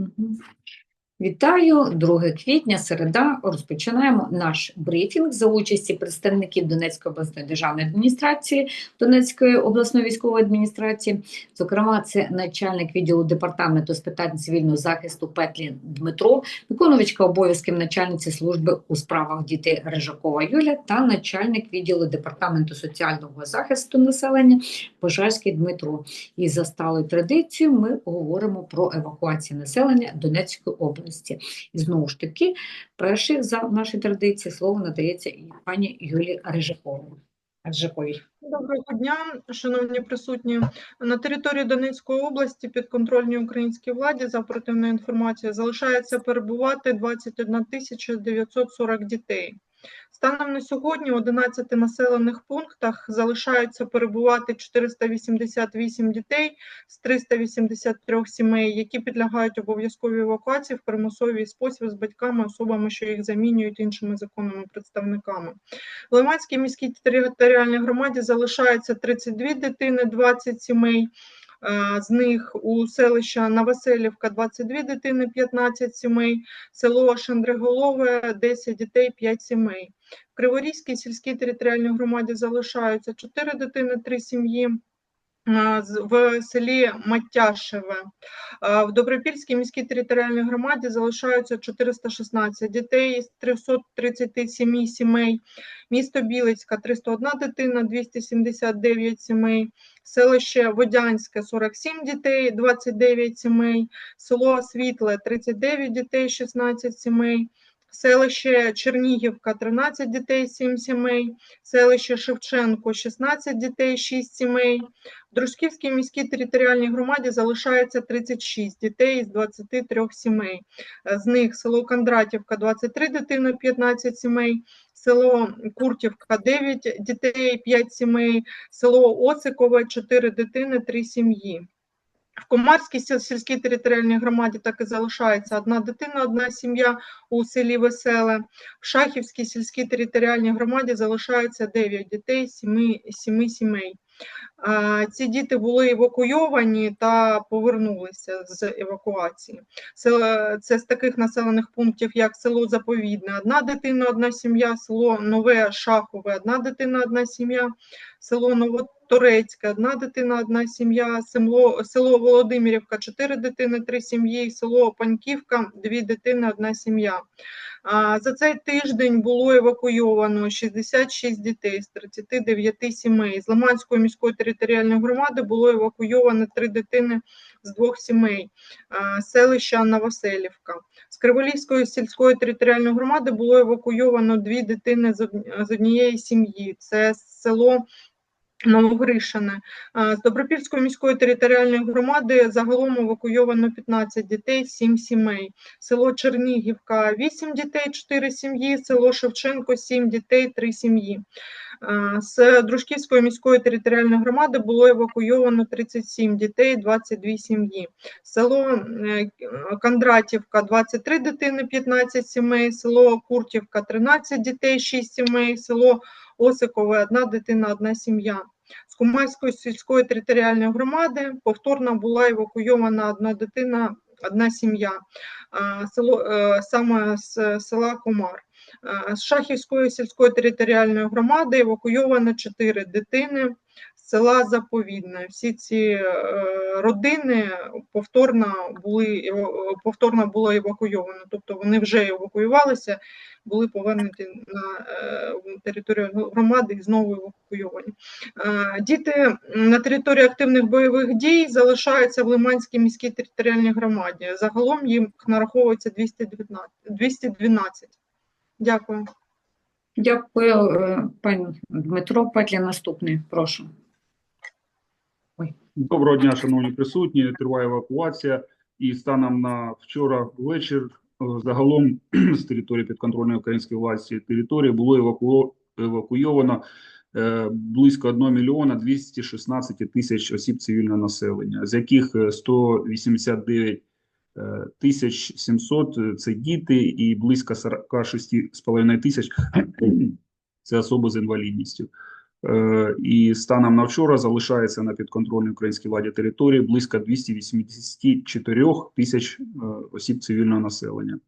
Mhm. Вітаю, 2 квітня, середа. Розпочинаємо наш брифінг за участі представників Донецької обласної державної адміністрації, Донецької обласної військової адміністрації. Зокрема, це начальник відділу департаменту з питань цивільного захисту Петлін Дмитро, виконувачка обов'язків начальниці служби у справах дітей Рижакова Юля та начальник відділу департаменту соціального захисту населення Пожарський Дмитро. І за сталою традицією ми говоримо про евакуацію населення Донецької області. І знову ж таки, перший за наші традиції слово надається пані Юлії Рижаковій. Доброго дня, шановні присутні. На території Донецької області підконтрольній українській владі за оперативною інформацією залишається перебувати 21 тисяча 940 дітей. Станом на сьогодні в 11 населених пунктах залишаються перебувати 488 дітей з 383 сімей, які підлягають обов'язковій евакуації в примусовий спосіб з батьками, особами, що їх замінюють іншими законними представниками. В Лиманській міській територіальній громаді залишається 32 дитини, 20 сімей. З них у селища Новоселівка 22 дитини, 15 сімей, село Шандриголове 10 дітей, 5 сімей. В Криворізькій сільській територіальній громаді залишаються 4 дитини, 3 сім'ї. Е, В селі Маттяшеве. Е, В Добропільській міській територіальній громаді залишаються 416 дітей з 337 сімей. Місто Білицька 301 дитина, 279 сімей. Селище Водянське 47 дітей, 29 сімей. Село Світле 39 дітей, 16 сімей. Селище Чернігівка 13 дітей, 7 сімей. Селище Шевченко 16 дітей, 6 сімей. В Дружківській міській територіальній громаді залишається 36 дітей із 23 сімей. З них село Кондратівка 23 дитини, 15 сімей. Село Куртівка 9 дітей, 5 сімей, село Оцикове 4 дитини, 3 сім'ї. В Комарській сільській територіальній громаді так і залишається одна дитина, одна сім'я у селі Веселе. В Шахівській сільській територіальній громаді залишається 9 дітей, 7, 7 сімей. Ці діти були евакуйовані та повернулися з евакуації. Це, це з таких населених пунктів, як село Заповідне, одна дитина, одна сім'я, село Нове Шахове, одна дитина, одна сім'я, село Новоторецьке, одна дитина, одна сім'я, село, село Володимирівка, чотири дитини, три сім'ї, село Паньківка, дві дитини, одна сім'я. За цей тиждень було евакуйовано 66 дітей з 39 сімей. З Лиманської міської територіальної громади було евакуйовано три дитини з двох сімей селища Новоселівка. З Криволівської сільської територіальної громади було евакуйовано дві дитини з однієї сім'ї. Це село Новогришине. З Добропільської міської територіальної громади загалом евакуйовано 15 дітей, 7 сімей. Село Чернігівка 8 дітей, 4 сім'ї, село Шевченко 7 дітей, 3 сім'ї. З Дружківської міської територіальної громади було евакуйовано 37 дітей, 22 сім'ї. Село е, Кондратівка 23 дитини, 15 сімей, село Куртівка 13 дітей, 6 сімей, село Осикове одна дитина, одна сім'я. З Кумайської сільської територіальної громади повторно була евакуйована одна дитина, одна сім'я, село, е, саме з села Комар. Е, З Шахівської сільської територіальної громади евакуйовано чотири дитини села Заповідне. Всі ці е, родини повторно були повторно було евакуйовано, тобто вони вже евакуювалися, були повернуті на е, територію громади і знову евакуйовані. Е, Діти на території активних бойових дій залишаються в Лиманській міській територіальній громаді. Загалом їм нараховується 219, 212. Дякую. Дякую, пані Дмитро. Петлін наступний, прошу. Доброго дня, шановні присутні. Триває евакуація, і станом на вчора вечір е, загалом з території підконтрольної української власті території було еваку... евакуйовано е, близько 1 мільйона 216 тисяч осіб цивільного населення, з яких е, 189 е, тисяч 700 – це діти і близько 46,5 тисяч – це особи з інвалідністю. Е, І станом на вчора залишається на підконтрольній українській владі території близько 284 тисяч е, осіб цивільного населення.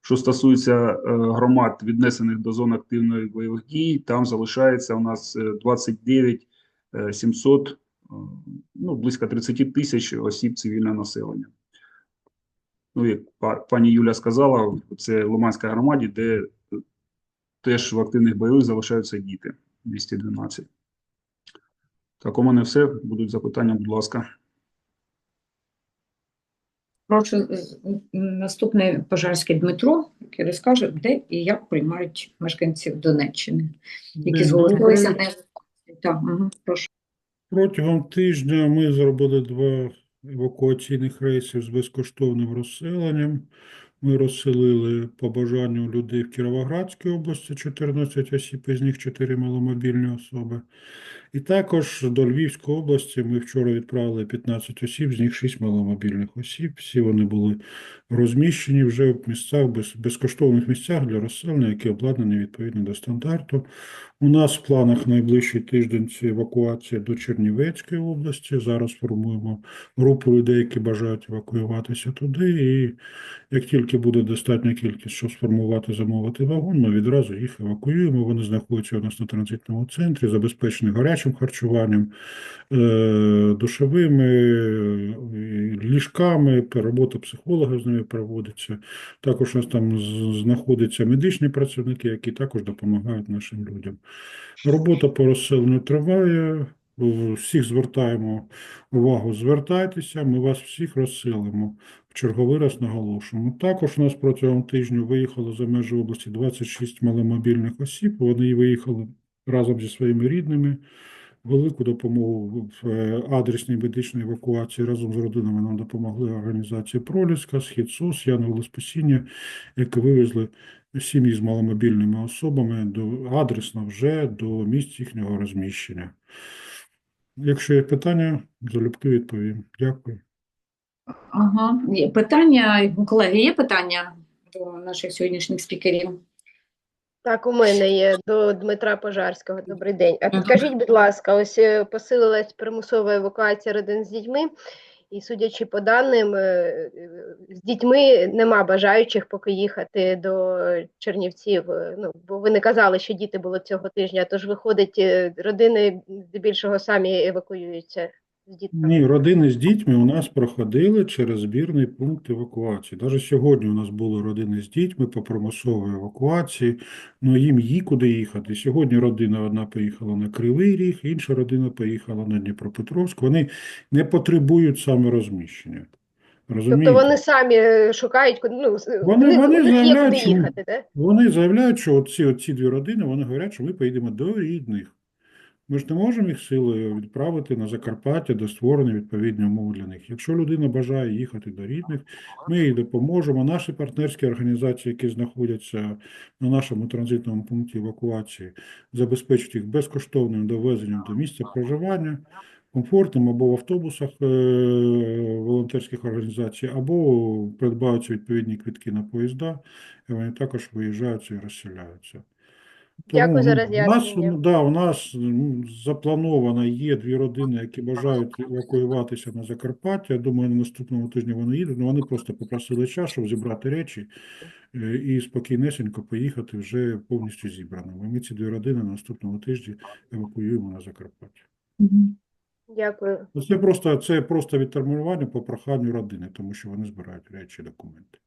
Що стосується е, громад, віднесених до зон активної бойових дій, там залишається у нас е, 29 е, 700, е, ну, близько 30 тисяч осіб цивільного населення. Ну, як па- пані Юля сказала, це Лиманська громаді, де теж в активних бойових залишаються діти 212. Так, у мене все. Будуть запитання, будь ласка. Прошу з- наступний Пожарський Дмитро, який розкаже, де і як приймають мешканців Донеччини, які зголосилися не так, угу, прошу. Протягом тижня ми зробили два евакуаційних рейси з безкоштовним розселенням. Ми розселили по бажанню людей в Кіровоградській області 14 осіб, із них 4 маломобільні особи. І також до Львівської області ми вчора відправили 15 осіб, з них 6 маломобільних осіб. Всі вони були розміщені вже в місцях, без, безкоштовних місцях для розселення, які обладнані відповідно до стандарту. У нас в планах найближчий тиждень це евакуація до Чернівецької області. Зараз формуємо групу людей, які бажають евакуюватися туди. І як тільки буде достатня кількість, щоб сформувати, замовити вагон, ми відразу їх евакуюємо. Вони знаходяться у нас на транзитному центрі, забезпечені гарячим харчуванням, е, душовими, е, ліжками, робота психолога з ними проводиться. Також у нас там знаходяться медичні працівники, які також допомагають нашим людям. Робота по розселенню триває. Всіх звертаємо увагу, звертайтеся, ми вас всіх розселимо. В черговий раз наголошуємо. Також у нас протягом тижня виїхало за межі області 26 маломобільних осіб. Вони виїхали разом зі своїми рідними. Велику допомогу в е, адресній медичній евакуації разом з родинами нам допомогли організації Проліска, Схід СОС, Янголи Спасіння, які вивезли сім'ї з маломобільними особами до, адресно вже до місць їхнього розміщення. Якщо є питання, залюбки відповім. Дякую. Ага. Питання, колеги, є питання до наших сьогоднішніх спікерів? Так, у мене є до Дмитра Пожарського. Добрий день. А підкажіть, будь ласка, ось е, посилилась примусова евакуація родин з дітьми, і судячи по даним, е, е, з дітьми нема бажаючих поки їхати до Чернівців. Ну, бо ви не казали, що діти були цього тижня, тож виходить, родини здебільшого самі евакуюються з дітками. Ні, родини з дітьми у нас проходили через збірний пункт евакуації. Навіть сьогодні у нас були родини з дітьми по примусовій евакуації, ну їм є куди їхати. Сьогодні родина одна поїхала на Кривий Ріг, інша родина поїхала на Дніпропетровськ. Вони не потребують саме розміщення. Розумієте? Тобто вони самі е, шукають, ну, с- Вони- вони заявляють, що- їхати, так? Вони заявляють, що оці, оці дві родини, вони говорять, що ми поїдемо до рідних. Ми ж не можемо їх силою відправити на Закарпаття, де створені відповідні умови для них. Якщо людина бажає їхати до рідних, ми їй допоможемо. Наші партнерські організації, які знаходяться на нашому транзитному пункті евакуації, забезпечать їх безкоштовним довезенням до місця проживання, комфортним або в автобусах е, волонтерських організацій, або придбаються відповідні квитки на поїзда, і вони також виїжджаються і розселяються. Дякую за у нас, роз'яснення. ну, да, у нас заплановано, є дві родини, які бажають евакуюватися на Закарпаття. Я думаю, на наступному тижні вони їдуть. Ну, вони просто попросили час, щоб зібрати речі е, і спокійнесенько поїхати вже повністю зібраними. Ми ці дві родини на наступному тижні евакуюємо на Закарпаття. Дякую. Ну, Це просто, це просто відтермінування по проханню родини, тому що вони збирають речі, документи.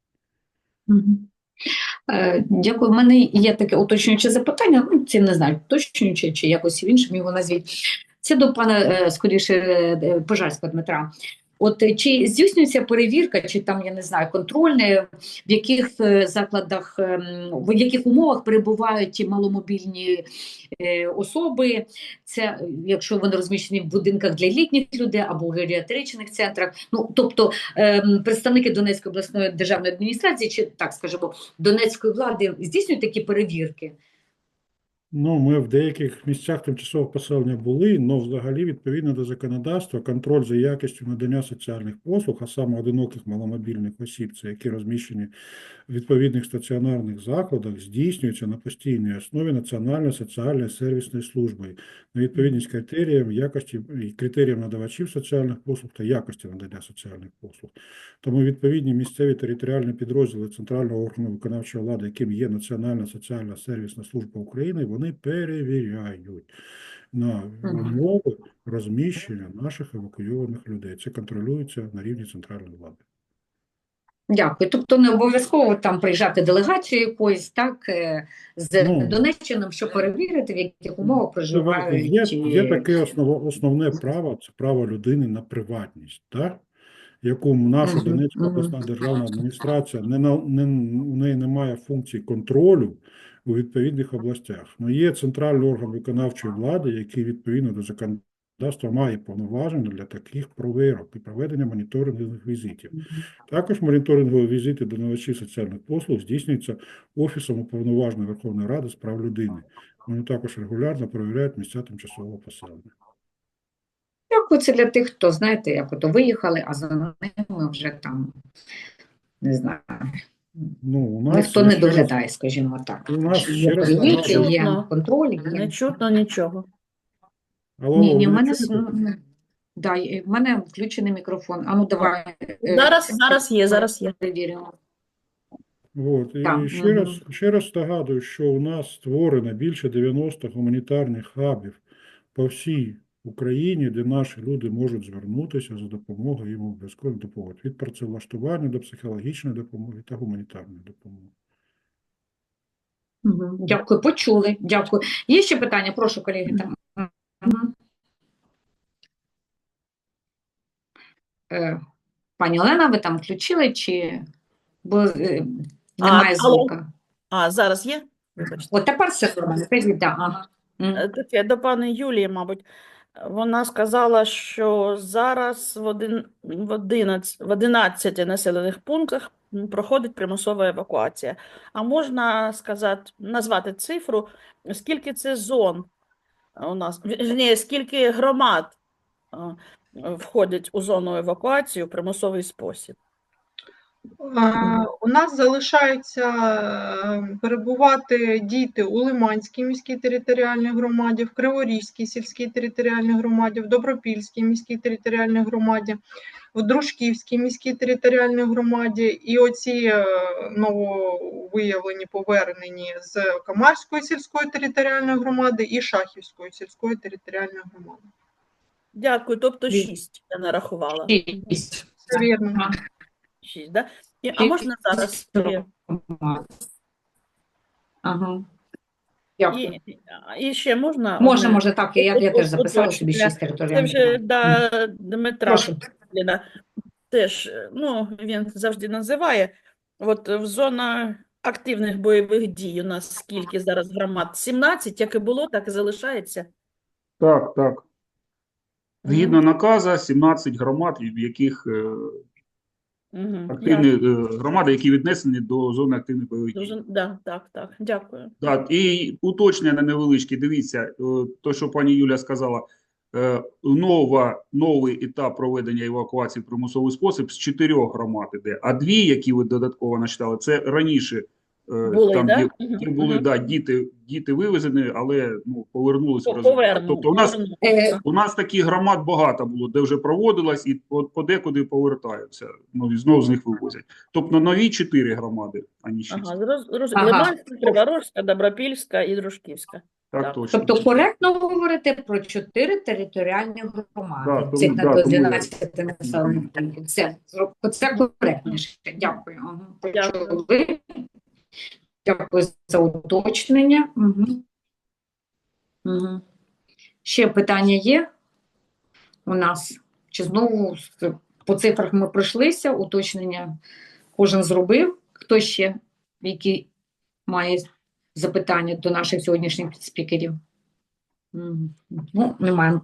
Мгм. Е, Дякую. У мене є таке уточнююче запитання, ну, це не знаю, уточнююче чи якось іншим його назвіть. Це до пана, е, скоріше, е, Пожарського Дмитра. От е, чи здійснюється перевірка, чи там, я не знаю, контрольне, в яких е, закладах, ем, в яких умовах перебувають маломобільні е, особи, це якщо вони розміщені в будинках для літніх людей або в геріатричних центрах, ну тобто ем, представники Донецької обласної державної адміністрації, чи так скажімо, Донецької влади здійснюють такі перевірки? Ну, ми в деяких місцях тимчасового поселення були, але взагалі, відповідно до законодавства, контроль за якістю надання соціальних послуг, а саме одиноких маломобільних осіб, це які розміщені в відповідних стаціонарних закладах, здійснюється на постійній основі Національної соціальної сервісної служби на відповідність критеріям якості і критеріям надавачів соціальних послуг та якості надання соціальних послуг. Тому відповідні місцеві територіальні підрозділи центрального органу виконавчої влади, яким є Національна соціальна сервісна служба України, вони перевіряють на умови розміщення наших евакуйованих людей. Це контролюється на рівні центральної влади. Дякую. Тобто не обов'язково там приїжджати делегацією якоюсь, так, е, з Ну, Донеччини, щоб перевірити, в яких умовах проживають. Є, є е, таке осново, основне право, це право людини на приватність, так? яку наша Донецька обласна державна адміністрація не, на- не, у неї немає функцій контролю у відповідних областях. Ну, є центральний орган виконавчої влади, який відповідно до законодавства має повноваження для таких провірок і проведення моніторингових візитів. Також моніторингові візити до надавачів соціальних послуг здійснюються Офісом Уповноваженої Верховної Ради з прав людини. Вони також регулярно перевіряють місця тимчасового поселення. Дякую, це для тих, хто, знаєте, як ото виїхали, а за ними вже там, не знаю, Ну, у нас ніхто не доглядає, скажімо так. У нас Є ще раз перевірки, нагадую. є Чутно. контроль, є. Не чутно нічого. Алло, Ні, ні, в ви мене, чуєте? с- да, і в мене включений мікрофон. А ну давай. е, Зараз, зараз є, зараз є. перевіримо. От, і Так, ще раз, ще раз нагадую, що у нас створено більше 90 гуманітарних хабів по всій Україні, де наші люди можуть звернутися за допомогою їм обов'язково допомоги. Від працевлаштування до психологічної допомоги та гуманітарної допомоги. Дякую, почули. Дякую. Є ще питання? Прошу, колеги. Там. Е, Пані Олена, ви там включили чи бо е, немає алло. звука? А, зараз є? Вибачте. От тепер все нормально. Ага. Е, до пані Юлії, мабуть. Вона сказала, що зараз в, один, в, 11, в 11 населених пунктах проходить примусова евакуація. А можна сказати, назвати цифру, скільки це зон у нас, вірніше, скільки громад е, входять у зону евакуації у примусовий спосіб? Е, У нас залишаються е, перебувати діти у Лиманській міській територіальній громаді, в Криворізькій сільській територіальній громаді, в Добропільській міській територіальній громаді, в Дружківській міській територіальній громаді. І оці е, нововиявлені повернені з Камарської сільської територіальної громади і Шахівської сільської територіальної громади. Дякую, тобто 6 я нарахувала. Шість. Це вірно. Ага. 6, да? І, а можна зараз? Ага. І, і ще можна? Можна, одне? можна так. Я, я теж записала собі Уточнення. шість Це вже до Дмитра Прошу. Теж, ну, він завжди називає. От в зона активних бойових дій у нас скільки зараз громад? 17, як і було, так і залишається. Так, так. Згідно наказа, 17 громад, в яких е, Угу. активні е, громади, які віднесені до зони активних бойових дій. Дуже, да, так, так, дякую. Так, і уточнення невеличке. Дивіться, е, то, що пані Юля сказала, е, нова, новий етап проведення евакуації в примусовий спосіб з чотирьох громад іде, а дві, які ви додатково начитали, це раніше Були, там, да? де були да, діти, діти вивезені, але ну, повернулися в Тобто у нас поверну. Е, у нас таких громад багато було, де вже проводилось, і по- подекуди повертаються. Ну і знову з них вивозять. Тобто нові чотири громади, а не шість. Ага, зроз, роз... Ага. Лиманська, Криворожська, Добропільська і Дружківська. Так так. точно. Тобто коректно говорити про чотири територіальні громади. Да, тому- Цих да, на тому- 12 населених пунктів. Це, це коректніше. Дякую. Дякую. Дякую за уточнення. Угу. Угу. Ще питання є у нас? Чи знову по цифрах ми пройшлися, уточнення кожен зробив? Хто ще, які має запитання до наших сьогоднішніх спікерів? Мгм. Ну, немає.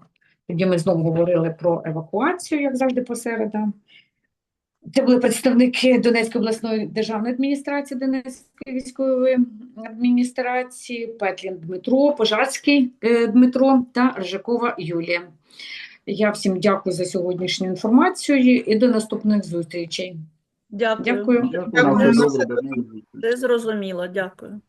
Тоді ми знову говорили про евакуацію, як завжди, посередам. Це були представники Донецької обласної державної адміністрації, Донецької військової адміністрації, Петлін Дмитро, Пожарський е, Дмитро та Ржакова Юлія. Я всім дякую за сьогоднішню інформацію і до наступних зустрічей. Дякую. Дякую. Дякую. Дякую. Все зрозуміло, дякую.